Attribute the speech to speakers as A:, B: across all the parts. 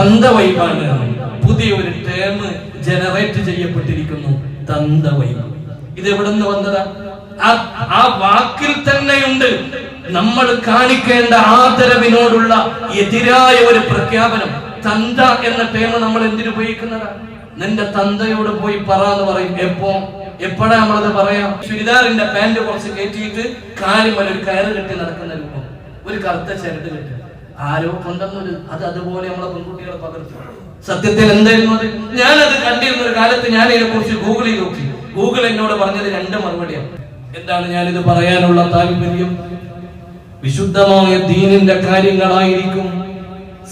A: തന്ത വൈബാണ് പുതിയ ഒരു ടേം ജനറേറ്റ് ചെയ്യപ്പെട്ടിരിക്കുന്നു. തന്ത വൈബ് ഇത് എവിടെ നിന്ന് വന്നതാ? ആ- വാക്കിൽ തന്നെയുണ്ട്. നമ്മൾ കാണിക്കേണ്ട ആദരവിനോടുള്ള എതിരായ ഒരു പ്രഖ്യാപനം. തന്ത എന്ന ടേം നമ്മൾ എന്തിനു ഉപയോഗിക്കുന്നതാ? നിന്റെ തന്തയോട് പോയി പറ എന്ന് പറയും. എപ്പോ? എപ്പോഴാ നമ്മളത് പറയാം? ചുരിദാറിന്റെ പാന്റ് കുറച്ച് കയറ്റിയിട്ട് കാലിമല ഒരു കയറ് കെട്ടി നടക്കുന്ന രൂപം. ഒരു കറുത്ത ചരട് കെട്ടി. ആരോ കൊണ്ടുവന്നൊരു അത് അതുപോലെ നമ്മളെ പെൺകുട്ടികളെ പകർത്തി. സത്യത്തിൽ എന്തായിരുന്നു അത് ഞാനത് കണ്ടിരുന്ന ഒരു കാലത്ത് ഞാൻ ഇതിനെ കുറിച്ച് ഗൂഗിളിൽ നോക്കി. ഗൂഗിൾ എന്നോട് പറഞ്ഞത് രണ്ട് മറുപടിയാണ്. എന്താണ് ഞാനിത് പറയാനുള്ള താല്പര്യം? വിശുദ്ധമായ ദീനിന്റെ കാര്യങ്ങളായിരിക്കും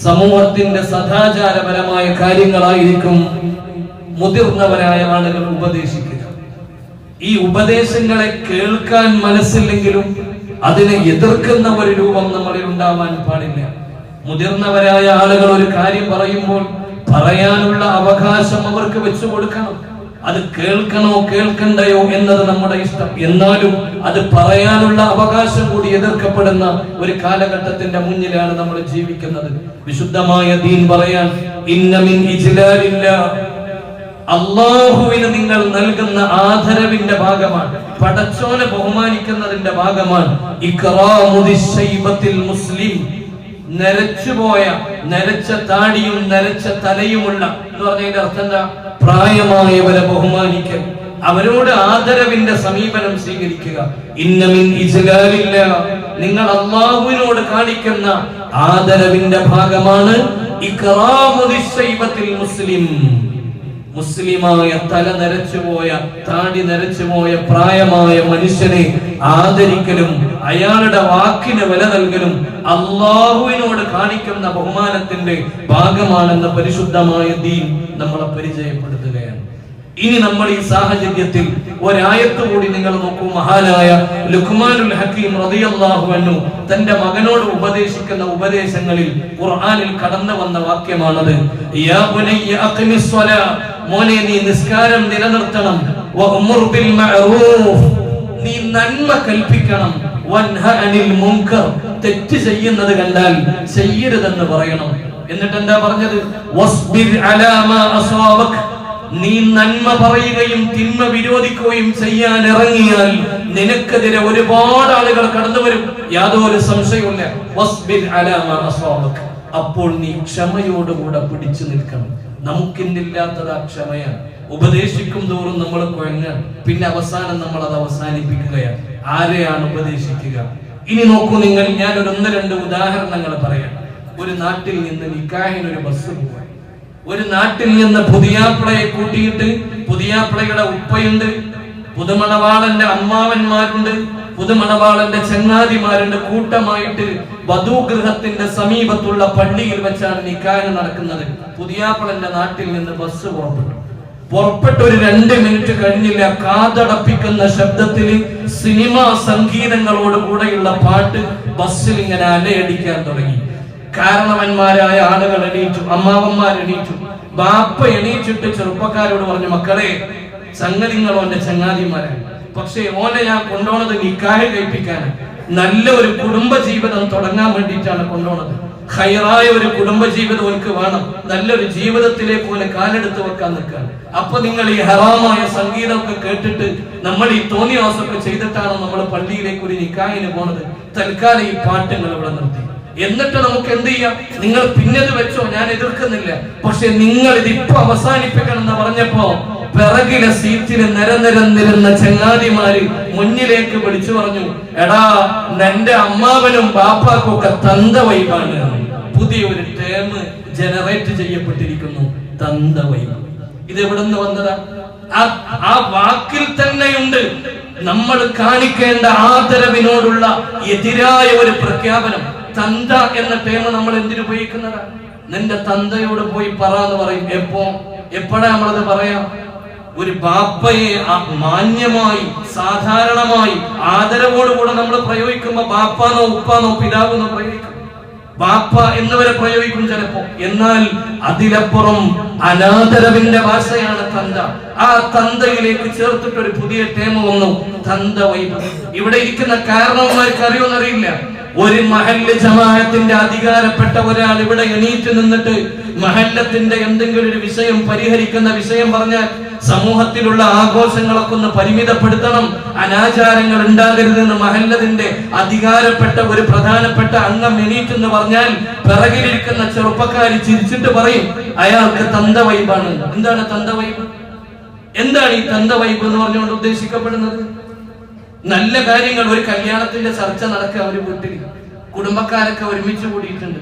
A: സമൂഹത്തിന്റെ സദാചാരപരമായ കാര്യങ്ങളായിരിക്കും മുതിർന്നവരായ ആളുകൾ ഉപദേശിക്കുക. ഈ ഉപദേശങ്ങളെ കേൾക്കാൻ മനസ്സില്ലെങ്കിലും അതിനെ എതിർക്കുന്ന ഒരു രൂപം നമ്മളിൽ ഉണ്ടാവാൻ പാടില്ല. മുതിർന്നവരായ ആളുകൾ ഒരു കാര്യം പറയുമ്പോൾ പറയാനുള്ള അവകാശം അവർക്ക് വെച്ചു കൊടുക്കണം. അത് കേൾക്കണോ കേൾക്കണ്ടയോ എന്നത് നമ്മുടെ ഇഷ്ടം. എന്നാലും അത് പറയാനുള്ള അവകാശം കൂടി എതിർക്കപ്പെടുന്ന ഒരു കാലഘട്ടത്തിന്റെ മുന്നിലാണ് നമ്മൾ ജീവിക്കുന്നത്. വിശുദ്ധമായ ദീൻ പറയാൻ ഇന്നമിൻ ഇജ്ലാലില്ല അള്ളാഹുവിന് നിങ്ങൾ നൽകുന്ന ആദരവിന്റെ ഭാഗമാണ് പടച്ചോനെ ബഹുമാനിക്കുന്നതിന്റെ ഭാഗമാണ്. ഇക്റാമുദി ശൈബത്തിൽ മുസ്ലിം നരച്ചുപോയ നരച്ച താടിയും നരച്ച തലയുമുള്ള എന്ന് പറഞ്ഞതിന്റെ അർത്ഥം എന്താ? പ്രായമായവരെ ബഹുമാനിക്കൽ. അവരോട് ആദരവിന്റെ സമീപനം സ്വീകരിക്കുക. ഇന്നമിൻ ഇസ്ലാമില്ല നിങ്ങൾ അള്ളാഹുവിനോട് കാണിക്കുന്ന ആദരവിന്റെ ഭാഗമാണ് ഇക്റാമുദി ശൈബത്തിൽ മുസ്ലിം. മുസ്ലിമായ തല നരച്ചുപോയ താടി നരച്ചുപോയ പ്രായമായ മനുഷ്യനെ ആദരിക്കലും അയാളുടെ വാക്കിന് വില നൽകലും അള്ളാഹുവിനോട് കാണിക്കുന്ന ബഹുമാനത്തിന്റെ ഭാഗമാണെന്ന പരിശുദ്ധമായ ദീൻ നമ്മളെ പരിചയപ്പെടുത്തുകയാണ്. ഇനി നമ്മൾ ഈ സാഹചര്യത്തിൽ ഒരായത്ത് കൂടി നിങ്ങൾ നോക്കൂ. മഹാനായ ലുഖ്മാനുൽ ഹക്കീം റളിയല്ലാഹു അൻഹു തന്റെ മകനോട് ഉപദേശിക്കുന്ന ഉപദേശങ്ങളിൽ ഖുർആനിൽ കടന്നു വന്ന വാക്യമാണത് യാ ബുനയ്യ അഖിമിസ് സ്വലാ മോനെ നീ നിസ്കാരം നിലനിർത്തണം. ബിൽ നീ നന്മ കൽപ്പിക്കണം. തെറ്റ് ചെയ്യുന്നത് കണ്ടാൽ ചെയ്യരുതെന്ന് പറയണം. എന്നിട്ട് എന്താ പറഞ്ഞത് നീ നന്മ പറയുകയും തിന്മ വിരോധിക്കുകയും ചെയ്യാൻ ഇറങ്ങിയാൽ നിനക്കെതിരെ ഒരുപാട് ആളുകൾ കടന്നു വരും. യാതൊരു അസാബക്. അപ്പോൾ നീ ക്ഷമയോടുകൂടെ പിടിച്ചു നിൽക്കണം. നമുക്കിന്നില്ലാത്തത് ആ ക്ഷമയാണ് ഉപദേശിക്കും തോറും നമ്മൾ കുഴങ്ങ് പിന്നെ അവസാനം നമ്മൾ അത് അവസാനിപ്പിക്കുകയാണ്. ആരെയാണ് ഉപദേശിക്കുക? ഇനി നോക്കൂ നിങ്ങൾ ഞാൻ ഒരു ഒന്ന് രണ്ട് ഉദാഹരണങ്ങൾ പറയാം. ഒരു നാട്ടിൽ നിന്ന് നിക്കാഹിന് ഒരു ബസ് പോവാൻ. ഒരു നാട്ടിൽ നിന്ന് പുതിയാപ്പിളയെ കൂട്ടിയിട്ട് പുതിയാപ്പിളയുടെ ഉപ്പയുണ്ട്. പുതുമണവാളന്റെ അമ്മാവന്മാരുണ്ട്. പുതുമണവാളന്റെ ചങ്ങാതിമാരുടെ കൂട്ടമായിട്ട് വധുഗൃഹത്തിന്റെ സമീപത്തുള്ള പള്ളിയിൽ വെച്ചാണ് നിക്കാഹ് നടക്കുന്നത്. പുതിയാപ്പിളന്റെ നാട്ടിൽ നിന്ന് ബസ് പുറപ്പെട്ടു. പുറപ്പെട്ട ഒരു രണ്ട് മിനിറ്റ് കഴിഞ്ഞില്ല കാതടപ്പിക്കുന്ന ശബ്ദത്തിൽ സിനിമാ സംഗീതങ്ങളോട് കൂടെയുള്ള പാട്ട് ബസ്സിൽ ഇങ്ങനെ അലയടിക്കാൻ തുടങ്ങി. കാരണവന്മാരായ ആളുകൾ എണീറ്റു അമ്മാവന്മാർ എണീറ്റു. ബാപ്പ എണീച്ചിട്ട് ചെറുപ്പക്കാരോട് പറഞ്ഞു മക്കളെ സംഗതിങ്ങളോ എന്റെ ചങ്ങാതിമാരാണ് പക്ഷേ ഓനെ ഞാൻ കൊണ്ടുപോണത് നിക്കാഹ് കഴിപ്പിക്കാൻ നല്ല ഒരു കുടുംബ ജീവിതം തുടങ്ങാൻ വേണ്ടിയിട്ടാണ് കൊണ്ടുപോണത്. ഹൈറായ ഒരു കുടുംബ ജീവിതം ഓർക്ക് വേണം. നല്ലൊരു ജീവിതത്തിലേക്ക് ഓനെ കാലെടുത്ത് വെക്കാൻ നിൽക്കാൻ. അപ്പൊ നിങ്ങൾ ഈ ഹറാമായ സംഗീതമൊക്കെ കേട്ടിട്ട് നമ്മൾ ഈ തോന്നിയാസമൊക്കെ ചെയ്തിട്ടാണ് നമ്മൾ പള്ളിയിലേക്ക് ഒരു നിക്കാഹിന് പോണത്? തൽക്കാലം ഈ പാട്ടുകൾ ഇവിടെ നിർത്തി. എന്നിട്ട് നമുക്ക് എന്ത് ചെയ്യാം? നിങ്ങൾ പിന്നത് വെച്ചോ ഞാൻ എതിർക്കുന്നില്ല. പക്ഷെ നിങ്ങൾ ഇത് ഇപ്പൊ അവസാനിപ്പിക്കണം എന്ന് പറഞ്ഞപ്പോ പിറകിലെ സീറ്റിൽ നിരനിരന്നിരുന്ന ചങ്ങാതിമാര് മുന്നിലേക്ക് വിളിച്ചു പറഞ്ഞു എടാ നിന്റെ അമ്മാവനും ബാപ്പാക്കും ഒക്കെ തന്ത വൈബാണ്. പുതിയൊരു ടേം ജനറേറ്റ് ചെയ്യപ്പെട്ടിരിക്കുന്നു തന്ത വൈബ്. ഇത് എവിടെ നിന്ന് വന്നതാ? ആ- വാക്കിൽ തന്നെയുണ്ട്. നമ്മൾ കാണിക്കേണ്ട ആദരവിനോടുള്ള എതിരായ ഒരു പ്രഖ്യാപനം. തന്ത എന്ന ടേം നമ്മൾ എന്തിനു ഉപയോഗിക്കുന്നതാ? നിന്റെ തന്തയോട് പോയി പറ എന്ന് പറയും. എപ്പോ? എപ്പോഴാ നമ്മളത് പറയാം? ഒരു ബാപ്പയെ മാന്യമായി സാധാരണമായി ആദരവോടുകൂടെ നമ്മൾ പ്രയോഗിക്കുമ്പോ ബാപ്പാന്നോ ഉപ്പാന്നോ പിതാവെന്നോ പ്രയോഗിക്കും. ബാപ്പ എന്നിവരെ പ്രയോഗിക്കും ചിലപ്പോ. എന്നാൽ അതിലപ്പുറം അനാദരവിന്റെ ഭാഷയാണ് തന്ത. ആ തന്തയിലേക്ക് ചേർത്തിട്ട് ഒരു പുതിയ ടേമ വന്നു തന്ത വൈഭവം. ഇവിടെ ഇരിക്കുന്ന കാരണവന്മാർക്ക് അറിയുമെന്നറിയില്ല ഒരു മഹല്ല് ജമാഅത്തിന്റെ അധികാരപ്പെട്ട ഒരാൾ ഇവിടെ എണീറ്റ് നിന്നിട്ട് മഹല്ലത്തിന്റെ എന്തെങ്കിലും ഒരു വിഷയം പരിഹരിക്കുന്ന വിഷയം പറഞ്ഞാൽ സമൂഹത്തിലുള്ള ആഘോഷങ്ങളൊക്കെ ഒന്ന് പരിമിതപ്പെടുത്തണം. അനാചാരങ്ങൾ ഉണ്ടാകരുതെന്ന് മഹല്ലതിന്റെ അധികാരപ്പെട്ട ഒരു പ്രധാനപ്പെട്ട അംഗം എണീറ്റെന്ന് പറഞ്ഞാൽ പിറകിലിരിക്കുന്ന ചെറുപ്പക്കാരി ചിരിച്ചിട്ട് പറയും അയാൾക്ക് തന്ത വൈബാണ്. എന്താണ് തന്ത വൈബ്? എന്താണ് ഈ തന്ത വൈബ് എന്ന് പറഞ്ഞുകൊണ്ട് ഉദ്ദേശിക്കപ്പെടുന്നത്? നല്ല കാര്യങ്ങൾ ഒരു കല്യാണത്തിന്റെ ചർച്ച നടക്കുക ഒരു വീട്ടിൽ. കുടുംബക്കാരൊക്കെ ഒരുമിച്ച് കൂടിയിട്ടുണ്ട്.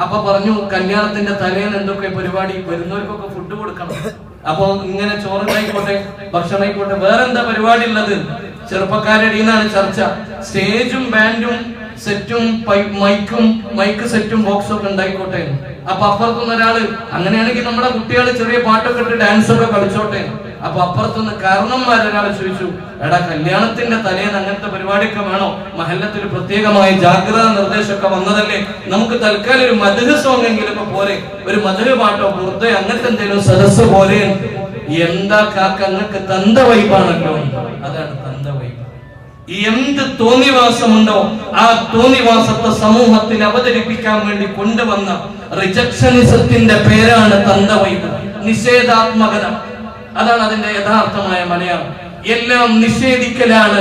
A: അപ്പൊ പറഞ്ഞു കല്യാണത്തിന്റെ തലേന്ന് എന്തൊക്കെ പരിപാടി? വരുന്നവർക്കൊക്കെ ഫുഡ് കൊടുക്കണം. അപ്പൊ ഇങ്ങനെ ചോറുണ്ടായിക്കോട്ടെ ഭക്ഷണമായിക്കോട്ടെ വേറെ വേറെന്താ പരിപാടി ഉള്ളത്? ചെറുപ്പക്കാരുടെ ഇടയിലാണ് ചർച്ച. സ്റ്റേജും ബാൻഡും സെറ്റും മൈക്കും മൈക്ക് സെറ്റും ബോക്സും ഒക്കെ ഉണ്ടായിക്കോട്ടെ. അപ്പൊ അപ്പുറത്തുനിന്ന് ഒരാൾ അങ്ങനെയാണെങ്കിൽ നമ്മുടെ കുട്ടികൾ ചെറിയ പാട്ടൊക്കെ ഇട്ട് ഡാൻസ് ഒക്കെ കളിച്ചോട്ടെ. അപ്പൊ അപ്പുറത്തുനിന്ന് കാരണന്മാർ ഒരാൾ ചോദിച്ചു എടാ കല്യാണത്തിന്റെ തലേന്ന് അങ്ങനത്തെ പരിപാടിയൊക്കെ വേണോ? മഹല്ലത്തിൽ പ്രത്യേകമായ ജാഗ്രതാ നിർദ്ദേശമൊക്കെ വന്നതല്ലേ? നമുക്ക് തൽക്കാലം ഒരു മധുര സോങ് എങ്കിലും പോരെ. ഒരു മധുര പാട്ടോ? പുറത്തെ അങ്ങനത്തെ എന്തെങ്കിലും സദസ് പോലെ? എന്താ കാക്ക അങ്ങക്ക് തന്ത വൈബാണല്ലോ? അതാണ് തന്ത വൈബ്. എന്ത് തോന്നിവാസമുണ്ടോ ആ തോന്നിവാസത്തെ സമൂഹത്തിൽ അവതരിപ്പിക്കാൻ വേണ്ടി കൊണ്ടുവന്ന റിജക്ഷനിസത്തിന്റെ പേരാണ് തന്ത വൈബ്. നിഷേധാത്മകത. അതാണ് അതിന്റെ യഥാർത്ഥമായ മലയാളം. എല്ലാം നിഷേധിക്കലാണ്.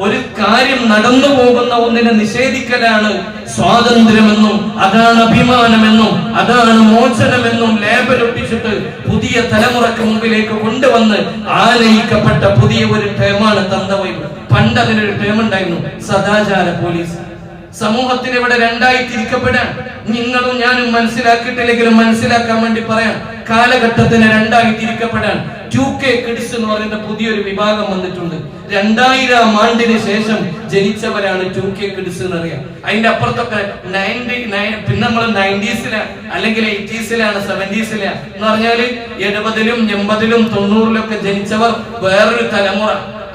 A: ഒരു കാര്യം നടന്നു പോകുന്ന ഒന്നിനെ നിഷേധിക്കലാണ് സ്വാതന്ത്ര്യമെന്നും അതാണ് അഭിമാനമെന്നും അതാണ് മോചനമെന്നും ലേബലൊട്ടിച്ചിട്ട് പുതിയ തലമുറയ്ക്ക് മുമ്പിലേക്ക് കൊണ്ടുവന്ന് ആലയിക്കപ്പെട്ട പുതിയ ഒരു ടേമാണ് തന്തവൈബ് പണ്ട് അതിനൊരു ടേം ഉണ്ടായിരുന്നു സദാചാര പോലീസ്. സമൂഹത്തിന് ഇവിടെ രണ്ടായി തിരിക്കപ്പെടാൻ നിങ്ങളും ഞാനും മനസ്സിലാക്കിയിട്ടില്ലെങ്കിലും മനസ്സിലാക്കാൻ വേണ്ടി പറയാം. കാലഘട്ടത്തിന് രണ്ടായി തിരിക്കപ്പെടാൻ ടു കെ കിഡ്സ് എന്ന് പറയുന്ന പുതിയൊരു വിഭാഗം വന്നിട്ടുണ്ട്. രണ്ടായിരം ആണ്ടിന് ശേഷം ജനിച്ചവരാണ് ടു കെ കിഡ്സ് എന്ന് അറിയാം അതിന്റെ അപ്പുറത്തൊക്കെ നയന്റി നയൻ പിന്നെ നമ്മൾ നയന്റീസിലാണ് അല്ലെങ്കിൽ എയ്റ്റീസിലാണ് സെവന്റീസിലാണ് എന്ന് പറഞ്ഞാൽ എഴുപതിലും എൺപതിലും തൊണ്ണൂറിലൊക്കെ ജനിച്ചവർ വേറൊരു തലമുറ.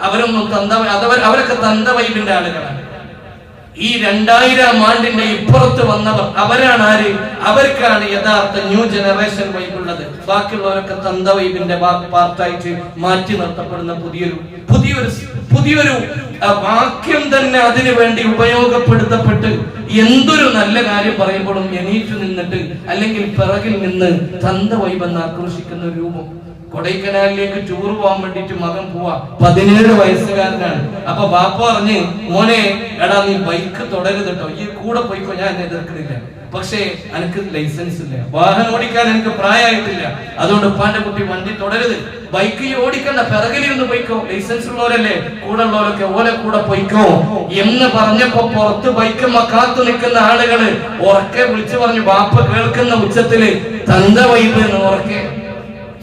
A: അവരൊന്നും തന്ത അതവർ അവരൊക്കെ തന്ത വൈബിന്റെ ആളുകളാണ്. ഈ രണ്ടായിരം ആണ്ടിന്റെ ഇപ്പുറത്ത് വന്നവർ അവരാണ് ആര്? അവർക്കാണ് യഥാർത്ഥ ന്യൂ ജനറേഷൻ വൈബുള്ളത്. ബാക്കിയുള്ളവരൊക്കെ തന്തവൈബിന്റെ പാർട്ടായിട്ട് മാറ്റി നിർത്തപ്പെടുന്ന പുതിയൊരു പുതിയൊരു പുതിയൊരു വാക്യം തന്നെ അതിനു വേണ്ടി ഉപയോഗപ്പെടുത്തപ്പെട്ട് എന്തൊരു നല്ല കാര്യം പറയുമ്പോഴും എണീറ്റു നിന്നിട്ട് അല്ലെങ്കിൽ പിറകിൽ നിന്ന് തന്ത വൈബ് എന്ന് ആക്രോശിക്കുന്ന രൂപം കൊടൈക്കനാലിലേക്ക് ടൂർ പോകാൻ വേണ്ടിട്ട് മകൻ പോവാ. പതിനേഴ് വയസ്സുകാരനാണ്. അപ്പൊ ബാപ്പ പറഞ്ഞ് മോനെ എടാ നീ ബൈക്ക് തുടരുത് കേട്ടോ ഈ കൂടെ പോയിക്കോ ഞാൻ എന്നെ എതിർക്കുന്നില്ല പക്ഷേ എനിക്ക് ലൈസൻസ് ഇല്ല. വാഹനം ഓടിക്കാൻ എനിക്ക് പ്രായമായിട്ടില്ല. അതുകൊണ്ട് ഉപ്പാന്റെ കുട്ടി വണ്ടി തുടരുത്. ബൈക്ക് ഈ ഓടിക്കണ്ട. പിറകിലിരുന്ന് പോയിക്കോ. ലൈസൻസ് ഉള്ളവരല്ലേ? കൂടെ ഉള്ളവരൊക്കെ ഓലെ കൂടെ പോയിക്കോ. എന്ന് പറഞ്ഞപ്പോ പുറത്ത് ബൈക്ക് കാത്തു നിൽക്കുന്ന ആളുകൾ ഉറക്കെ വിളിച്ചു പറഞ്ഞു ബാപ്പ കേൾക്കുന്ന ഉച്ചത്തിൽ തന്ത വൈബ് എന്ന് ഉറക്കെ.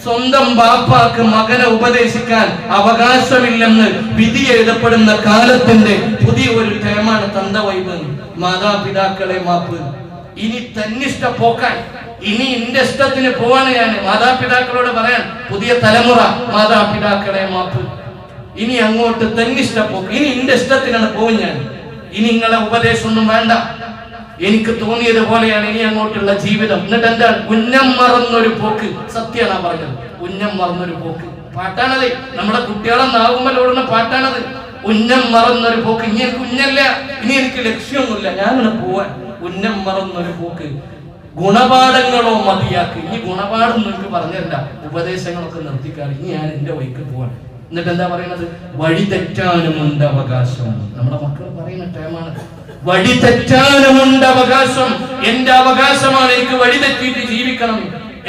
A: സ്വന്തം ബാപ്പാക്ക് മകനെ ഉപദേശിക്കാൻ അവകാശമില്ലെന്ന് വിധി എഴുതപ്പെടുന്ന കാലത്തിന്റെ പുതിയ ഒരു ടേമാണ് തന്തവൈബ് മാതാപിതാക്കളെ മാപ്പ്. ഇനി തന്നിഷ്ട പോക്കാൻ ഇനി എന്റെ ഇഷ്ടത്തിന് പോവാണ് ഞാൻ. മാതാപിതാക്കളോട് പറയാൻ പുതിയ തലമുറ മാതാപിതാക്കളെ മാപ്പ്. ഇനി അങ്ങോട്ട് തന്നിഷ്ട പോക്ക് ഇനി എന്റെ ഇഷ്ടത്തിനാണ് പോകും ഞാൻ. ഇനി നിങ്ങളെ ഉപദേശമൊന്നും വേണ്ട. എനിക്ക് തോന്നിയത് പോലെയാണ് ഇനി അങ്ങോട്ടുള്ള ജീവിതം. എന്നിട്ട് എന്താ ഉന്നം മറന്നൊരു പോക്ക്. സത്യമാണ് പറഞ്ഞത്. ഉന്നം മറന്നൊരു പോക്ക്. പാട്ടാണത്. നമ്മുടെ കുട്ടികളെ നാവുമ്പോൾ ഓടുന്ന പാട്ടാണത്. ഉന്നം മറന്നൊരു പോക്ക്. ഇനി എനിക്ക് ഉന്നല്ല. ഇനി എനിക്ക് ലക്ഷ്യമൊന്നുമില്ല. ഞാനിവിടെ പോവാൻ. ഉന്നം മറന്നൊരു പോക്ക്. ഗുണപാഠങ്ങളോ മതിയാക്ക്. ഈ ഗുണപാഠം നിങ്ങൾക്ക് പറഞ്ഞല്ല ഉപദേശങ്ങളൊക്കെ നിർത്തിക്കാറ് ഇനി ഞാൻ എന്റെ വഴിക്ക് പോവാൻ. എന്നിട്ട് എന്താ പറയുന്നത് വഴി തെറ്റാനുമുണ്ട് അവകാശം. നമ്മുടെ മക്കൾ പറയുന്ന ടൈമാണ്. വഴി തെറ്റാനുമുണ്ട് അവകാശം. എന്റെ അവകാശമാണ് എനിക്ക് വഴി തെറ്റിയിട്ട് ജീവിക്കണം.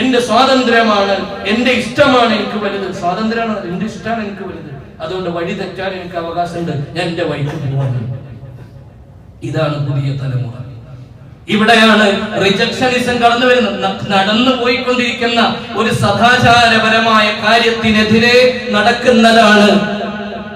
A: എന്റെ സ്വാതന്ത്ര്യമാണ് എന്റെ ഇഷ്ടമാണ് എനിക്ക് വലുത്. സ്വാതന്ത്ര്യമാണ് എന്റെ ഇഷ്ടമാണ് എനിക്ക് വലുത്. അതുകൊണ്ട് വഴി തെറ്റാൻ എനിക്ക് അവകാശമുണ്ട്. എന്റെ വഴിക്ക് പോകണം ഇതാണ് പുതിയ തലമുറ. ഇവിടെയാണ് റിജക്ഷനിസം കടന്നു വരുന്നത്. നടന്നു പോയിക്കൊണ്ടിരിക്കുന്ന ഒരു സദാചാരപരമായ കാര്യത്തിനെതിരെ നടക്കുന്നതാണ്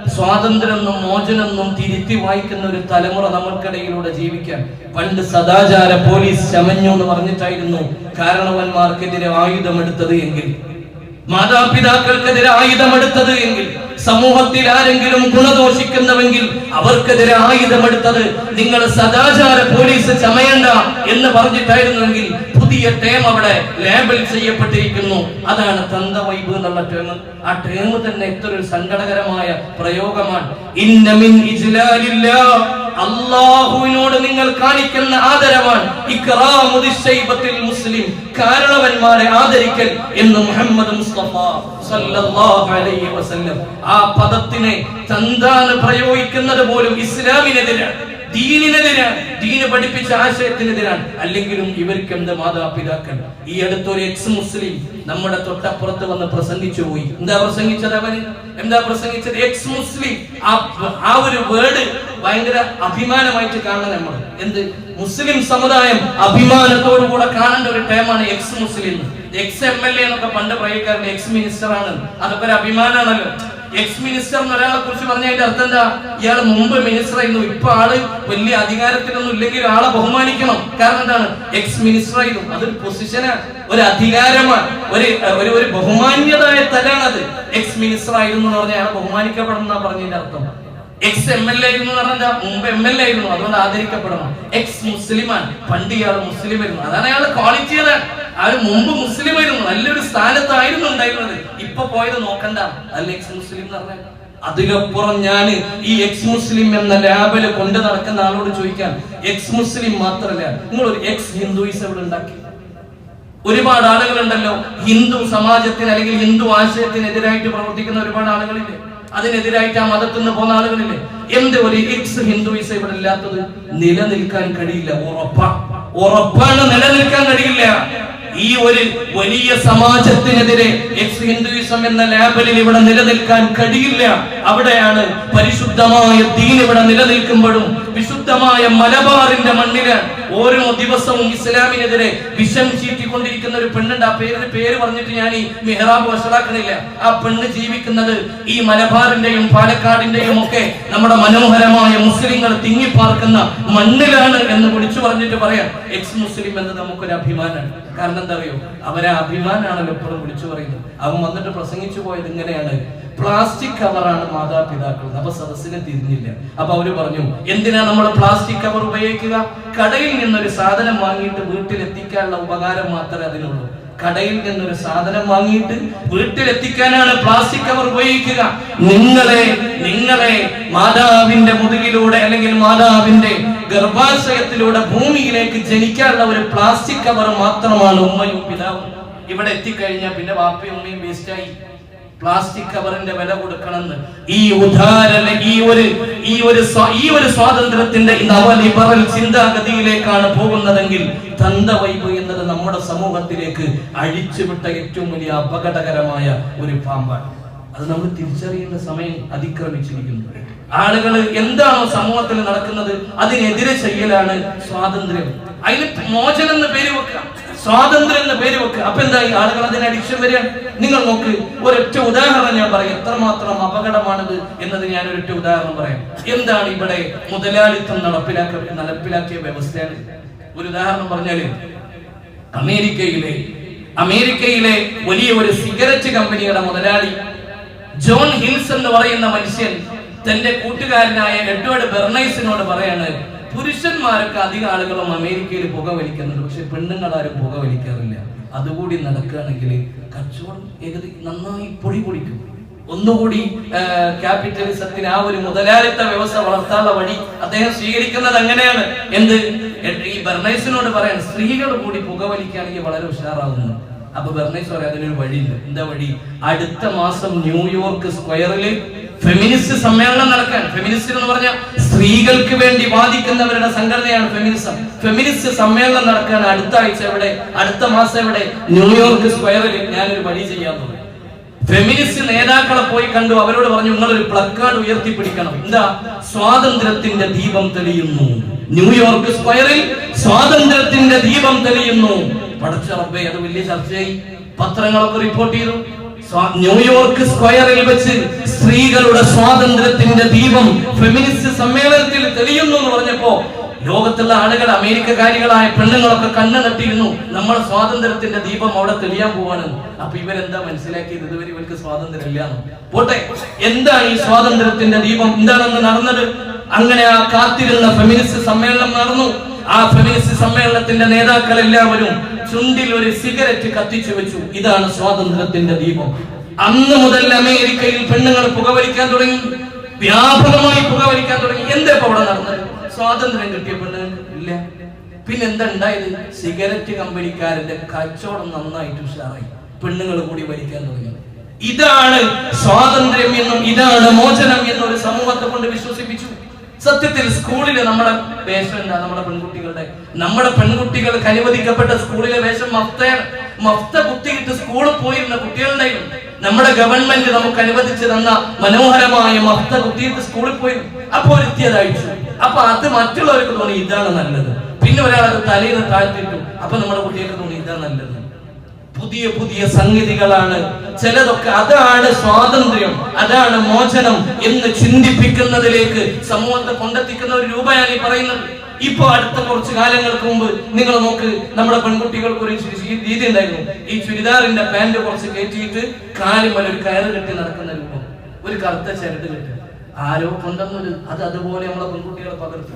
A: സ്വാതന്ത്ര്യമെന്നും മോചനെന്നും തിരുത്തി വായിക്കുന്ന ഒരു തലമുറ നമ്മൾക്കിടയിലൂടെ ജീവിക്കാൻ പണ്ട് സദാചാര പോലീസ് ചമഞ്ഞു എന്ന് പറഞ്ഞിട്ടായിരുന്നു കാരണവന്മാർക്കെതിരെ ആയുധമെടുത്തത് എങ്കിൽ മാതാപിതാക്കൾക്കെതിരെ ആയുധമെടുത്തത് എങ്കിൽ സമൂഹത്തിൽ ആരെങ്കിലും ഗുണദോഷിക്കുന്നവെങ്കിൽ അവർക്കെതിരെ ആയുധമെടുത്തത് നിങ്ങൾ സദാചാര പോലീസ് ചമയണ്ട എന്ന് പറഞ്ഞിട്ടായിരുന്നുവെങ്കിൽ പുതിയ ടേം അവിടെ ലേബൽ ചെയ്യപ്പെട്ടിരിക്കുന്നു. അതാണ് തന്ത വൈബ് എന്നുള്ള ടേം ആ ടേം തന്നെ എത്ര ഒരു സങ്കടകരമായ പ്രയോഗമാണ്. ഇന്നമിൻ ഇജ്ലാലില്ല. അള്ളാഹുവിനോട് നിങ്ങൾ കാണിക്കുന്ന ആദരവാണ്. മുസ്ലിം കാരണവന്മാരെ ആദരിക്കൽ എന്ന് മുഹമ്മദ് മുസ്തഫ സല്ലല്ലാഹു അലൈഹി വസല്ലം. ആ പദത്തിനെ തന്താണ് പ്രയോഗിക്കുന്നത് പോലും ഇസ്ലാമിനെതിരാണ്. ദീനിനെതിരാണ് ദീന് പഠിപ്പിച്ച ആശയത്തിനെതിരാണ്. അല്ലെങ്കിലും ഇവർക്ക് എന്ത് മാതാപിതാക്കൾ? ഈ അടുത്തൊരു എക്സ് മുസ്ലിം നമ്മുടെ തൊട്ടപ്പുറത്ത് വന്ന് പ്രസംഗിച്ചു പോയി. എന്താ പ്രസംഗിച്ചത് അവന്? എന്താ പ്രസംഗിച്ചത്? Ex Muslim. ആ ഒരു വേർഡ് ഭയങ്കര അഭിമാനമായിട്ട് കാണണം നമ്മൾ. എന്ത്? മുസ്ലിം സമുദായം അഭിമാനത്തോടു കൂടെ കാണേണ്ട ഒരു ടൈമാണ് ex Muslim. Ex M L എന്നൊക്കെ പണ്ട് പ്രയോഗിക്കാറുണ്ട് എക്സ് മിനിസ്റ്റർ ആണ്. അതൊക്കെ ഒരു അഭിമാനമാണല്ലോ. എക്സ് മിനിസ്റ്റർ എന്ന് ഒരാളെ കുറിച്ച് പറഞ്ഞതിന്റെ അർത്ഥം എന്താ? ഇയാൾ മുമ്പ് മിനിസ്റ്റർ ആയിരുന്നു. ഇപ്പൊ ആൾ വലിയ അധികാരത്തിലൊന്നും ഇല്ലെങ്കിൽ ആളെ ബഹുമാനിക്കണം. കാരണം എന്താണ്? എക്സ് മിനിസ്റ്റർ ആയിരുന്നു. അതൊരു പൊസിഷനാണ് ഒരു അധികാരമാണ്. ഒരു ഒരു ഒരു ബഹുമാന്യതായ അത് എക്സ് മിനിസ്റ്റർ ആയിരുന്നു എന്ന് പറഞ്ഞാൽ അയാൾ ബഹുമാനിക്കപ്പെടണം എന്നാ പറഞ്ഞതിന്റെ അർത്ഥം. എക്സ് എം എൽ എ എന്ന് പറഞ്ഞാൽ മുമ്പ് എം എൽ എ ആയിരുന്നു. അതുകൊണ്ട് ആദരിക്കപ്പെടണം. എക്സ് മുസ്ലിമാണ് പണ്ട് ഇയാൾ മുസ്ലിം ആയിരുന്നു. അതാണ് അയാൾ ക്വാളിറ്റി അതാണ്. അയാൾ മുമ്പ് മുസ്ലിം ആയിരുന്നു നല്ലൊരു സ്ഥാനത്തായിരുന്നു ഉണ്ടായിരുന്നത്. ഇപ്പൊ പോയത് നോക്കണ്ട. അല്ല എക്സ് മുസ്ലിം എന്ന് പറഞ്ഞാൽ അതിലപ്പുറം ഞാൻ ഈ എക്സ് മുസ്ലിം എന്ന ലാബിൽ കൊണ്ട് നടക്കുന്ന ആളോട് ചോദിക്കാം എക്സ് മുസ്ലിം മാത്രമല്ല നിങ്ങൾ ഒരു എക്സ് ഹിന്ദുയിസം ഇവിടെ ഉണ്ടാക്കി? ഒരുപാട് ആളുകളുണ്ടല്ലോ. ഹിന്ദു സമാജത്തിന് അല്ലെങ്കിൽ ഹിന്ദു ആശയത്തിനെതിരായിട്ട് പ്രവർത്തിക്കുന്ന ഒരുപാട് ആളുകളില്ലേ? അതിനെതിരായിട്ട് ആ മതത്തിൽ നിന്ന് പോകുന്ന ആളുകളില്ലേ? എന്ത് ഒരു എക്സ് ഹിന്ദുയിസം ഇവിടെ ഇല്ലാത്തത്? നിലനിൽക്കാൻ കഴിയില്ല ഉറപ്പാ. ഉറപ്പാണ് നിലനിൽക്കാൻ കഴിയില്ല. ഈ ഒരു വലിയ സമാജത്തിനെതിരെ എക്സ് ഹിന്ദുയിസം എന്ന ലേബലിൽ ഇവിടെ നിലനിൽക്കാൻ കഴിയില്ല. അവിടെയാണ് പരിശുദ്ധമായ ദീൻ ഇവിടെ നിലനിൽക്കുമ്പോഴും വിശുദ്ധമായ മലബാറിന്റെ മണ്ണിൽ ഓരോ ദിവസവും ഇസ്ലാമിനെതിരെ വിഷം ചീറ്റിക്കൊണ്ടിരിക്കുന്ന ഒരു പെണ്ണുണ്ട്. ആ പേരിന് പേര് പറഞ്ഞിട്ട് ഞാൻ ഈ മെഹ്റാബ് വഷളാക്കണില്ല. ആ പെണ്ണ് ജീവിക്കുന്നത് ഈ മലബാറിന്റെയും പാലക്കാടിന്റെയും ഒക്കെ നമ്മുടെ മനോഹരമായ മുസ്ലിങ്ങൾ തിങ്ങിപ്പാർക്കുന്ന മണ്ണിലാണ് എന്ന് വിളിച്ചു പറഞ്ഞിട്ട് പറയാം. എക്സ് മുസ്ലിം എന്ന് നമുക്കൊരു അഭിമാനമാണ്. കാരണം എന്താ അറിയോ? അവരെ അഭിമാനാണല്ലോ എപ്പോഴും വിളിച്ചു പറയുന്നത്. അവൻ വന്നിട്ട് പ്രസംഗിച്ചു പോയത് ഇങ്ങനെയാണ്. പ്ലാസ്റ്റിക് കവറാണ് മാതാപിതാക്കൾ അപ്പൊ സദസ്സിനെ തിരിഞ്ഞില്ല. അപ്പൊ അവർ പറഞ്ഞു എന്തിനാ നമ്മൾ പ്ലാസ്റ്റിക് കവർ ഉപയോഗിക്കുക? കടയിൽ നിന്നൊരു സാധനം വാങ്ങിയിട്ട് വീട്ടിൽ എത്തിക്കാനുള്ള ഉപകാരം മാത്രമേ അതിനുള്ളൂ. കടയിൽ നിന്നൊരു സാധനം വാങ്ങിയിട്ട് വീട്ടിലെത്തിക്കാനാണ് പ്ലാസ്റ്റിക് കവർ ഉപയോഗിക്കുക. നിങ്ങളെ നിങ്ങളെ മാതാവിന്റെ മുതുകിലൂടെ അല്ലെങ്കിൽ മാതാവിന്റെ ഗർഭാശയത്തിലൂടെ ഭൂമിയിലേക്ക് ജനിക്കാനുള്ള ഒരു പ്ലാസ്റ്റിക് കവർ മാത്രമാണ് ഉമ്മയും പിതാവും. ഇവിടെ എത്തിക്കഴിഞ്ഞാൽ പിന്നെ വാപ്പയും ഉമ്മയും വേസ്റ്റായി പ്ലാസ്റ്റിക് കവറിന്റെ വില കൊടുക്കണമെന്ന്. ഈ ഉദാഹരണ ഈ ഒരു ഈ ഒരു ഈ ഒരു സ്വാതന്ത്ര്യത്തിന്റെ നവലിബറൽ ചിന്താഗതിയിലേക്കാണ് പോകുന്നതെങ്കിൽ തന്തവൈബ് എന്നത് നമ്മുടെ സമൂഹത്തിലേക്ക് അഴിച്ചുവിട്ട ഏറ്റവും വലിയ അപകടകരമായ ഒരു പാമ്പാണ്. അത് നമ്മൾ തിരിച്ചറിയേണ്ട സമയം അതിക്രമിച്ചിരിക്കുന്നു. ആളുകൾ എന്താണോ സമൂഹത്തിൽ നടക്കുന്നത് അതിനെതിരെ ചെയ്യലാണ് സ്വാതന്ത്ര്യം. അതിന് മോചനം എന്ന് പേര് വെക്കുക സ്വാതന്ത്ര്യം എന്ന പേര് വെക്കുക അപ്പൊ എന്തായി? ആളുകൾ അതിന് അഡിക്ഷൻ വരികയാണ്. നിങ്ങൾ നോക്ക് ഒരൊറ്റ ഉദാഹരണം ഞാൻ പറയാം. എത്രമാത്രം അപകടമാണിത് എന്നത് ഞാൻ ഒരൊറ്റ ഉദാഹരണം പറയാം. എന്താണ് ഇവിടെ മുതലാളിത്തം നടപ്പിലാക്ക നടപ്പിലാക്കിയ വ്യവസ്ഥയാണ്? ഒരു ഉദാഹരണം പറഞ്ഞാൽ അമേരിക്കയിലെ അമേരിക്കയിലെ വലിയ ഒരു സിഗരറ്റ് കമ്പനിയുടെ മുതലാളി ജോൺ ഹിൽസ് എന്ന് പറയുന്ന മനുഷ്യൻ തന്റെ കൂട്ടുകാരനായ എഡ്വേർഡ് ബെർണൈസിനോട് പറയാണ് പുരുഷന്മാരൊക്കെ അധികം ആളുകളും അമേരിക്കയിൽ പുക വലിക്കുന്നുണ്ട് പക്ഷെ പെണ്ണുങ്ങൾ ആരും പുക വലിക്കാറില്ല അതുകൂടി നടക്കുകയാണെങ്കിൽ കച്ചവടം ഏകദേശം നന്നായി പൊടി പൊടിക്കും. ഒന്നുകൂടി ക്യാപിറ്റലിസത്തിന് ആ ഒരു മുതലാളിത്ത വ്യവസ്ഥ വളർത്താനുള്ള വഴി അദ്ദേഹം സ്വീകരിക്കുന്നത് അങ്ങനെയാണ്. എന്ത്? ഈ ബെർണൈസിനോട് പറയാൻ സ്ത്രീകൾ കൂടി പുകവലിക്കുകയാണെങ്കിൽ വളരെ ഉഷാറാവുന്നു. അപ്പൊ ബെർണൈസ് പറയാം അതിനൊരു വഴിയില്ല. എന്താ വഴി? അടുത്ത മാസം ന്യൂയോർക്ക് സ്ക്വയറിൽ ഫെമിനിസ്റ്റ് സമ്മേളനം നടക്കാൻ. ഫെമിനിസ്റ്റ് എന്ന് പറഞ്ഞ സ്ത്രീകൾക്ക് വേണ്ടി വാദിക്കുന്നവരുടെ സംഘടനയാണ് ഫെമിനിസം. ഫെമിനിസ്റ്റ് സമ്മേളനം നടക്കാൻ അടുത്ത ആഴ്ച എവിടെ? അടുത്ത മാസം എവിടെ? ന്യൂയോർക്ക് സ്ക്വയറിൽ ഞാനൊരു വഴി ചെയ്യാൻ തുടങ്ങി ഫെമിനിസ്റ്റ് നേതാക്കളെ പോയി കണ്ടു. അവരോട് പറഞ്ഞു നിങ്ങൾ ഒരു പ്ലക്കാർഡ് ഉയർത്തിപ്പിടിക്കണം. എന്താ? സ്വാതന്ത്ര്യത്തിന്റെ ദീപം തെളിയുന്നു. ന്യൂയോർക്ക് സ്ക്വയറിൽ സ്വാതന്ത്ര്യത്തിന്റെ ദീപം തെളിയുന്നു. പടച്ച റബ്ബേ അത് വലിയ ചർച്ചയായി. പത്രങ്ങളൊക്കെ റിപ്പോർട്ട് ചെയ്തു. ന്യൂയോർക്ക് സ്ക്വയറിൽ വെച്ച് സ്ത്രീകളുടെ സ്വാതന്ത്ര്യത്തിന്റെ ദീപം ഫെമിനിസ്റ്റ് സമ്മേളനത്തിൽ തെളിയുന്നു എന്ന് പറഞ്ഞപ്പോ ലോകത്തുള്ള ആളുകൾ അമേരിക്കക്കാരികളായ പെണ്ണുങ്ങളൊക്കെ കണ്ണു നട്ടിരുന്നു. നമ്മൾ സ്വാതന്ത്ര്യത്തിന്റെ ദീപം അവിടെ തെളിയാൻ പോവാണ്. അപ്പൊ ഇവരെന്താ മനസ്സിലാക്കിയത്? ഇതുവരെ ഇവർക്ക് സ്വാതന്ത്ര്യം ഇല്ലാന്ന് പോട്ടെ എന്താണ് ഈ സ്വാതന്ത്ര്യത്തിന്റെ ദീപം? എന്താണെന്ന് നടന്നത്? അങ്ങനെ ആ കാത്തിരുന്ന ഫെമിനിസ്റ്റ് സമ്മേളനം നടന്നു. ആ ഫെമിനിസ്റ്റ് സമ്മേളനത്തിന്റെ നേതാക്കൾ എല്ലാവരും ചുണ്ടിൽ ഒരു സിഗരറ്റ് കത്തിച്ചു വെച്ചു. ഇതാണ് സ്വാതന്ത്ര്യത്തിന്റെ ദീപം. അന്ന് മുതൽ അമേരിക്കയിൽ പെണ്ണുങ്ങൾ പുകവലിക്കാൻ തുടങ്ങി. വ്യാപകമായി പുകവലിക്കാൻ തുടങ്ങി. എന്താ ഇപ്പൊ അവിടെ നടന്നത്? സ്വാതന്ത്ര്യം കിട്ടിയ പെണ്ണുങ്ങൾ ഇല്ല. പിന്നെ എന്താ ഉണ്ടായത്? സിഗരറ്റ് കമ്പനിക്കാരന്റെ കച്ചവടം നന്നായിട്ട് ഉഷാറായി. പെണ്ണുങ്ങൾ കൂടി വലിക്കാൻ തുടങ്ങി. ഇതാണ് സ്വാതന്ത്ര്യം എന്നും ഇതാണ് മോചനം എന്നും ഒരു സമൂഹത്തെ കൊണ്ട് വിശ്വസിപ്പിച്ചു. സത്യത്തിൽ സ്കൂളിലെ നമ്മുടെ വേഷം എന്താ? നമ്മുടെ പെൺകുട്ടികളുടെ. നമ്മുടെ പെൺകുട്ടികൾക്ക് അനുവദിക്കപ്പെട്ട സ്കൂളിലെ വേഷം മഫ്തയാണ്. മഫ്ത കുത്തിയിട്ട് സ്കൂളിൽ പോയിരുന്ന കുട്ടികളുടെയും നമ്മുടെ ഗവൺമെന്റ് നമുക്ക് അനുവദിച്ചു തന്ന മനോഹരമായ മഫ്ത കുത്തിയിട്ട് സ്കൂളിൽ പോയി അപ്പൊ എത്തിയതായിട്ട് അപ്പൊ അത് മറ്റുള്ളവർക്ക് തോന്നി ഇതാണ് നല്ലത്. പിന്നെ ഒരാളത് തലയിൽ താഴ്ത്തിയിട്ടു. അപ്പൊ നമ്മുടെ കുട്ടികൾക്ക് തോന്നി ഇതാണ് നല്ലത്. പുതിയ പുതിയ സംഗതികളാണ്. ചിലതൊക്കെ അതാണ് സ്വാതന്ത്ര്യം അതാണ് മോചനം എന്ന് ചിന്തിപ്പിക്കുന്നതിലേക്ക് സമൂഹത്തെ കൊണ്ടെത്തിക്കുന്ന ഒരു രൂപയാണ് ഈ പറയുന്നത്. ഇപ്പൊ അടുത്ത കുറച്ച് കാലങ്ങൾക്ക് മുമ്പ് നിങ്ങൾ നോക്ക് നമ്മുടെ പെൺകുട്ടികൾക്ക് ഒരു രീതി ഉണ്ടായിരുന്നു. ഈ ചുരിദാറിന്റെ പാന്റ് കുറച്ച് കയറ്റിയിട്ട് കാലുമല ഒരു കയറ് കെട്ടി നടക്കുന്ന രൂപം. ഒരു കറുത്ത ചരട് കെട്ടി. ആരോ കൊണ്ടുവന്നൊരു അത് അതുപോലെ നമ്മളെ പെൺകുട്ടികളെ പകർത്തി.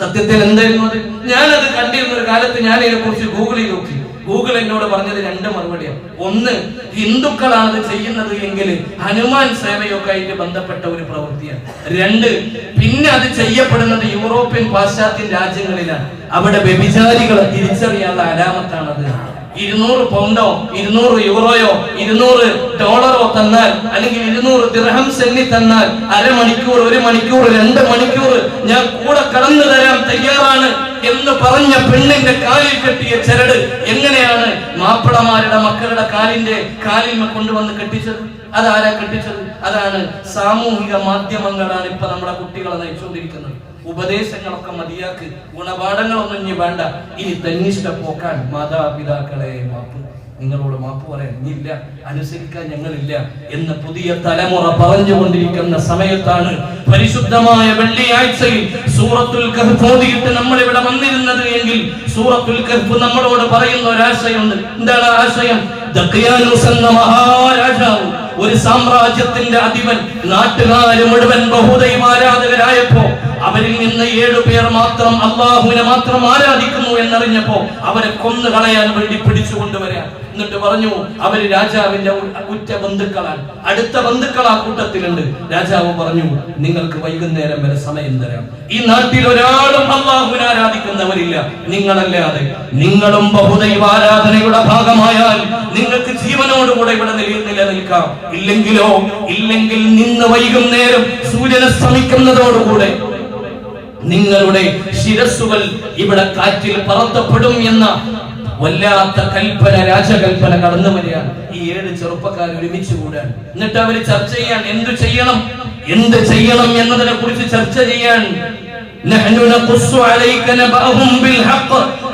A: സത്യത്തിൽ എന്തായിരുന്നു അത്? ഞാനത് കണ്ടിരുന്ന ഒരു കാലത്ത് ഞാൻ ഇതിനെ കുറിച്ച് ഗൂഗിളിൽ നോക്കി. ഗൂഗിൾ എന്നോട് പറഞ്ഞത് രണ്ട് മറുപടിയാണ് ഒന്ന് ഹിന്ദുക്കളാണ് ചെയ്യുന്നത് എങ്കിൽ ഹനുമാൻ സേവയൊക്കെ ആയിട്ട് ബന്ധപ്പെട്ട ഒരു പ്രവൃത്തിയാണ്. രണ്ട് പിന്നെ അത് ചെയ്യപ്പെടുന്നത് യൂറോപ്യൻ പാശ്ചാത്യ രാജ്യങ്ങളിലാണ്. അവിടെ വ്യഭിചാരികളെ തിരിച്ചറിയാനുള്ള അലാമത്താണത്. ഇരുന്നൂറ് പൗണ്ടോ ഇരുന്നൂറ് യൂറോയോ ഇരുന്നൂറ് ഡോളറോ തന്നാൽ അല്ലെങ്കിൽ ഇരുന്നൂറ് ദിർഹംസ് സെന്നി തന്നാൽ അരമണിക്കൂർ ഒരു മണിക്കൂർ രണ്ട് മണിക്കൂർ ഞാൻ കൂടെ കടന്നു തരാൻ തയ്യാറാണ് എന്ന് പറഞ്ഞ പെണ്ണിന്റെ കാലിൽ കെട്ടിയ ചരട് എങ്ങനെയാണ് മാപ്പിളമാരുടെ മക്കളുടെ കാലിന്റെ കാലിൽ കൊണ്ടുവന്ന് കെട്ടിച്ചത്? അതാരാ കെട്ടിച്ചത്? അതാണ് സാമൂഹിക മാധ്യമങ്ങളാണ് ഇപ്പൊ നമ്മുടെ കുട്ടികളെ നയിച്ചുകൊണ്ടിരിക്കുന്നത്. ഉപദേശങ്ങളൊക്കെ മതിയാക്ക് ഗുണപാഠങ്ങളൊന്നും ഇനി വേണ്ട. ഇനി തന്നിഷ്ട പോക്കാൻ മാതാപിതാക്കളെ മാപ്പ് നിങ്ങളോട് മാപ്പ് പറയാൻ ഇല്ല അനുസരിക്കാൻ ഞങ്ങളില്ല എന്ന് പുതിയ തലമുറ പറഞ്ഞുകൊണ്ടിരിക്കുന്ന സമയത്താണ് പരിശുദ്ധമായ വെള്ളിയാഴ്ചയിൽ സൂറത്തുൽ കഹ്ഫ് ഓതിയിട്ട് നമ്മൾ ഇവിടെ വന്നിരുന്നത് എങ്കിൽ സൂറത്തുൽ കഹ്ഫ് നമ്മളോട് പറയുന്ന ഒരാശയമുണ്ട് എന്താണ് ആ ആശയം? ദഖ്യാനൂസ് എന്ന മഹാരാജാവ് ഒരു സാമ്രാജ്യത്തിന്റെ അധിപൻ നാട്ടുകാരും മുഴുവൻ ബഹുദൈവ ആരാധകരായപ്പോ അവരിൽ നിന്ന് ഏഴുപേർ മാത്രം അള്ളാഹുവിനെ മാത്രം ആരാധിക്കുന്നു എന്നറിഞ്ഞപ്പോ അവരെ കൊന്നു കളയാൻ വേണ്ടി പിടിച്ചു കൊണ്ടുവരാൻ. എന്നിട്ട് പറഞ്ഞു അവർ രാജാവിന്റെ ഉറ്റ ബന്ധുക്കളാണ്. അടുത്ത ബന്ധുക്കൾ ആ കൂട്ടത്തിലുണ്ട്. രാജാവ് പറഞ്ഞു നിങ്ങൾക്ക് വൈകുന്നേരം വരെ സമയം തരാം. ഈ നാട്ടിൽ ഒരാളും അള്ളാഹുവിനെ ആരാധിക്കുന്നവരില്ല. നിങ്ങളല്ലാതെ. നിങ്ങളും ബഹുദൈവ ആരാധനയുടെ ഭാഗമായാൽ നിങ്ങൾക്ക് ജീവനോടുകൂടെ ഇവിടെ നില- നിലനിൽക്കാം. ഇല്ലെങ്കിലോ ഇല്ലെങ്കിൽ നിന്ന് വൈകുന്നേരം സൂര്യനെ ശ്രമിക്കുന്നതോടുകൂടെ നിങ്ങളുടെ ശിരസുകൾ ഇവിടെ കാറ്റിൽ പറത്തപ്പെടും എന്ന വല്ലാത്ത കൽപ്പന രാജകൽപ്പന കടന്നു വരികയാണ്. ഈ ഏഴ് ചെറുപ്പക്കാർ ഒരുമിച്ച് കൂടാൻ. എന്നിട്ട് അവർ ചർച്ച ചെയ്യാൻ എന്ത് ചെയ്യണം? എന്ത് ചെയ്യണം എന്നതിനെ കുറിച്ച് ചർച്ച ചെയ്യാൻ.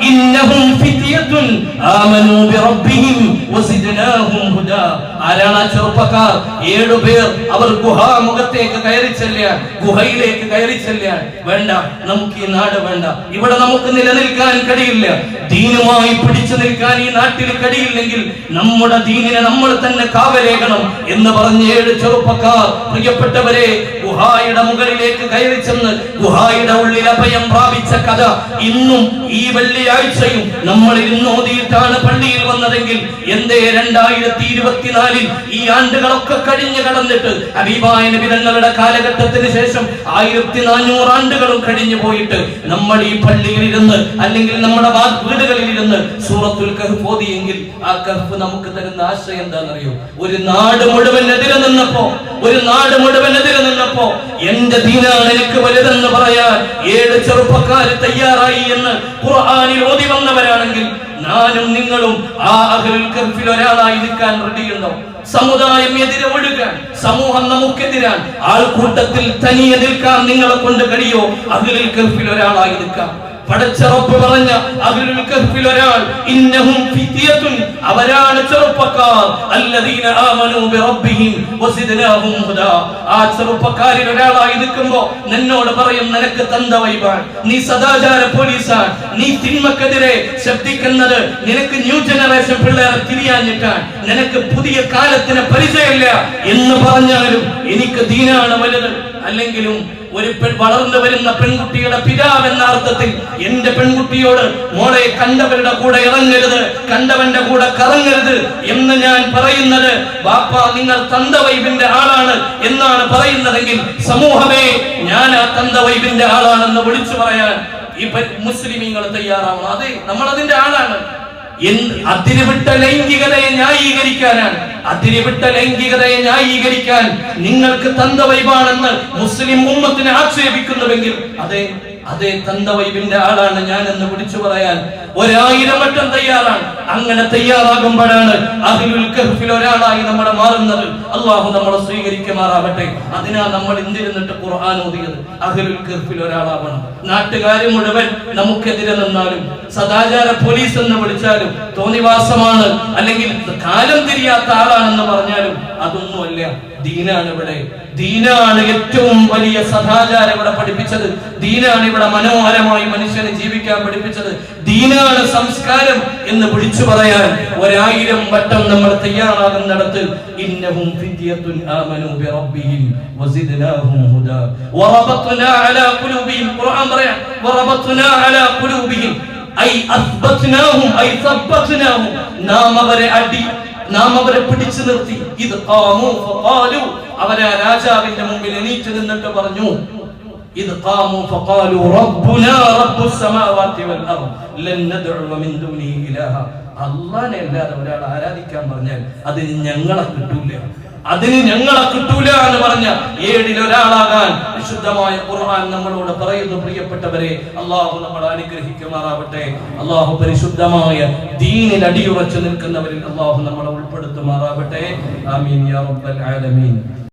A: ഇന്നഹും ഫിത്യതുൻ ആമനു ബിറബ്ബിഹിം വസിദ്നാഹും ഹുദാ. ആരാണ് ആ ചെറുപ്പക്കാർ? ഏഴു പേർ. അവർ ഗുഹാമുഖത്തേക്ക് കയറി ചെല്ലാൻ ഗുഹയിലേക്ക് കയറി ചെല്ലാൻ വേണ്ട നമുക്ക് ഈ നാട് വേണ്ട. ഇവിടെ നമുക്ക് നിലനിൽക്കാൻ കഴിയില്ല. ദീനുമായി പിടിച്ചു നിൽക്കാൻ ഈ നാട്ടിൽ കഴിയില്ലെങ്കിൽ നമ്മുടെ ദീനിനെ നമ്മൾ തന്നെ കാവലേക്കണം എന്ന് പറഞ്ഞ ഏഴ് ചെറുപ്പക്കാർ. പ്രിയപ്പെട്ടവരെ ഗുഹായുടെ മുകളിലേക്ക് കയറി ചെന്ന് ഗുഹായുടെ ഉള്ളിൽ അഭയം പ്രാപിച്ച കഥ. ഇന്നും ഈ വലിയ വെള്ളിയാഴ്ചയും നമ്മൾ ഓതിയിട്ടാണ് പള്ളിയിൽ വന്നതെങ്കിൽ എന്തേ രണ്ടായിരത്തി ഇരുപത്തിനാലിൽ ഈ ആണ്ടുകളൊക്കെ കഴിഞ്ഞു കടന്നിട്ട് അബീബായ നബിതങ്ങളുടെ കാലഘട്ടത്തിന് ശേഷം ആയിരത്തി നാനൂറ് ആണ്ടുകളും കഴിഞ്ഞു പോയിട്ട് നമ്മൾ ഈ പള്ളിയിൽ ഇരുന്ന് അല്ലെങ്കിൽ നമ്മുടെ വീടുകളിൽ ഇരുന്ന് സൂറത്തുൽ കഹ്ഫ് ഓതിയെങ്കിൽ ആ കഹ്ഫ് നമുക്ക് തരുന്ന ആശയം എന്താണെന്നറിയോ? ഒരു നാട് മുഴുവൻ എതിരെ നിന്നപ്പോ ഒരു നാട് മുഴുവൻ എതിരെ നിന്നപ്പോ എന്റെ ദീനാണ് എനിക്ക് വലുതെന്ന് പറയാൻ ഏഴ് ചെറുപ്പക്കാർ തയ്യാറായി എന്ന് ഖുർആനിൽ ഓതി വന്നവരാണെങ്കിൽ ഞാനും നിങ്ങളും ആ അഹ്ലുൽ കർഫിൽ ഒരാളായി നിൽക്കാൻ റെഡിയുണ്ടോ സമുദായം എതിരെ ഒഴുകാൻ സമൂഹം നമുക്കെതിരാൻ ആൾക്കൂട്ടത്തിൽ തനിയെ നിൽക്കാൻ നിങ്ങളെ കൊണ്ട് കഴിയോ? അഹ്ലുൽ കർഫിൽ ഒരാളായി നിൽക്കാം. പടച്ചറപ്പ് പറഞ്ഞ കഹ്ഫിൽ ഒരാൾ ഇന്നഹും ഫിത്യത്തുൻ അവരാണ് ചെറുപ്പക്കാർ. അല്ലദീന ആമനൂ ബിറബ്ബിഹിം വസിദ്നാഹും ഹുദാ. ആ ചെറുപ്പക്കാരിൽ ഒരാളായി നിൽക്കുമ്പോ നിന്നോട് പറയും നിനക്ക് തന്ത വൈബാൻ നീ സദാചാര പോലീസാണ്. നീ തിന്മക്കെതിരെ ശബ്ദിക്കുന്നത് നിനക്ക് ന്യൂ ജനറേഷൻ പിള്ളേരെ തിരിയാഞ്ഞിട്ടാണ്. നിനക്ക് പുതിയ കാലത്തിന് പരിചയമില്ല എന്ന് പറഞ്ഞാലും എനിക്ക് ദീനാണ് വലുത്. അല്ലെങ്കിലും ഒരു പെൺ വളർന്നു വരുന്ന പെൺകുട്ടിയുടെ പിതാവ് എന്ന അർത്ഥത്തിൽ എന്റെ പെൺകുട്ടിയോട് മോളെ കണ്ടവരുടെ കൂടെ ഇറങ്ങരുത് കണ്ടവന്റെ കൂടെ കറങ്ങരുത് എന്ന് ഞാൻ പറയുന്നത് ബാപ്പ നിങ്ങൾ തന്ത വൈബിന്റെ ആളാണ് എന്നാണ് പറയുന്നതെങ്കിൽ സമൂഹമേ ഞാൻ ആ തന്ത വൈബിന്റെ ആളാണെന്ന് വിളിച്ചു പറയാൻ ഈ മുസ്ലിമീങ്ങൾ തയ്യാറാവണം. അതെ നമ്മൾ അതിന്റെ ആളാണ്. അതിരുവിട്ട ലൈംഗികതയെ ന്യായീകരിക്കാനാണ്. അതിരുവിട്ട ലൈംഗികതയെ ന്യായീകരിക്കാൻ നിങ്ങൾക്ക് തന്തവൈബാണെന്ന് മുസ്ലിം ഉമ്മത്തിനെ ആക്ഷേപിക്കുന്നുവെങ്കിൽ അതെ അതേ തന്ത വൈബിന്റെ ആളാണ് ഞാൻ എന്ന് വിളിച്ചു പറയാൻ. ഒരായിരം വട്ടം തയ്യാറാണ്. അങ്ങനെ തയ്യാറാകുമ്പോഴാണ് അഹിലുൽ കഹ്ഫിൽ ഒരാളായി നമ്മൾ മാറുന്നത്. അള്ളാഹു നമ്മളെ സ്വീകരിക്കുമാറാവട്ടെ. അതിനാ നമ്മൾ എന്തിരുന്നിട്ട് ഖുർആൻ ഓതിയത്. അഹിലുൽ കഹ്ഫിൽ ഒരാളാവണം. നാട്ടുകാർ മുഴുവൻ നമുക്കെതിരെ നിന്നാലും സദാചാര പോലീസ് എന്ന് വിളിച്ചാലും തോന്നിവാസമാണ്. അല്ലെങ്കിൽ കാലം തിരിയാത്ത ആളാണെന്ന് പറഞ്ഞാലും അതൊന്നുമല്ല. ദീനാണ് ഇവിടെ ദീനാണ് ഏറ്റവും വലിയ സദാചാരം ഇവിടെ പഠിപ്പിച്ചത്. ദീനാണ് ഇവിടെ മനോഹരമായി മനുഷ്യനെ ജീവിക്കാൻ പഠിപ്പിച്ചത്. ദീനാണ് സംസ്കാരം എന്ന് വിളിച്ചു പറയാൻ ഒരായിരം വട്ടം നമ്മൾ തയ്യാറാകുന്നിടത്ത് ഇന്നഹും അലാ ഖുർആൻ പറയാ. അലാ ഐ അസ്ബത്നാഹും ഐ സബ്ബത്നാഹും. നാം അവരെ അടി നാം അവരെ പിടിച്ചു നിർത്തി. ഇത് അവരെ രാജാവിന്റെ മുമ്പിൽ എണീറ്റ് നിന്നിട്ട് പറഞ്ഞു ഇത് അല്ലാതെ ഒരാൾ ആരാധിക്കാൻ പറഞ്ഞാൽ അതിന് ഞങ്ങളെ കിട്ടൂല. അതിന് ഞങ്ങളെ കിട്ടൂല എന്ന് പറഞ്ഞ ഏഴിൽ ഒരാളാകാൻ വിശുദ്ധമായ ഖുർആൻ നമ്മളോട് പറയുന്നു പ്രിയപ്പെട്ടവരെ. അള്ളാഹു നമ്മളെ അനുഗ്രഹിക്കുമാറാവട്ടെ. അള്ളാഹു പരിശുദ്ധമായ ദീനിൽ അടിയുറച്ചു നിൽക്കുന്നവരിൽ അള്ളാഹു നമ്മളെ ഉൾപ്പെടുത്തുമാറാവട്ടെ. ആമീൻ യാ റബ്ബൽ ആലമീൻ.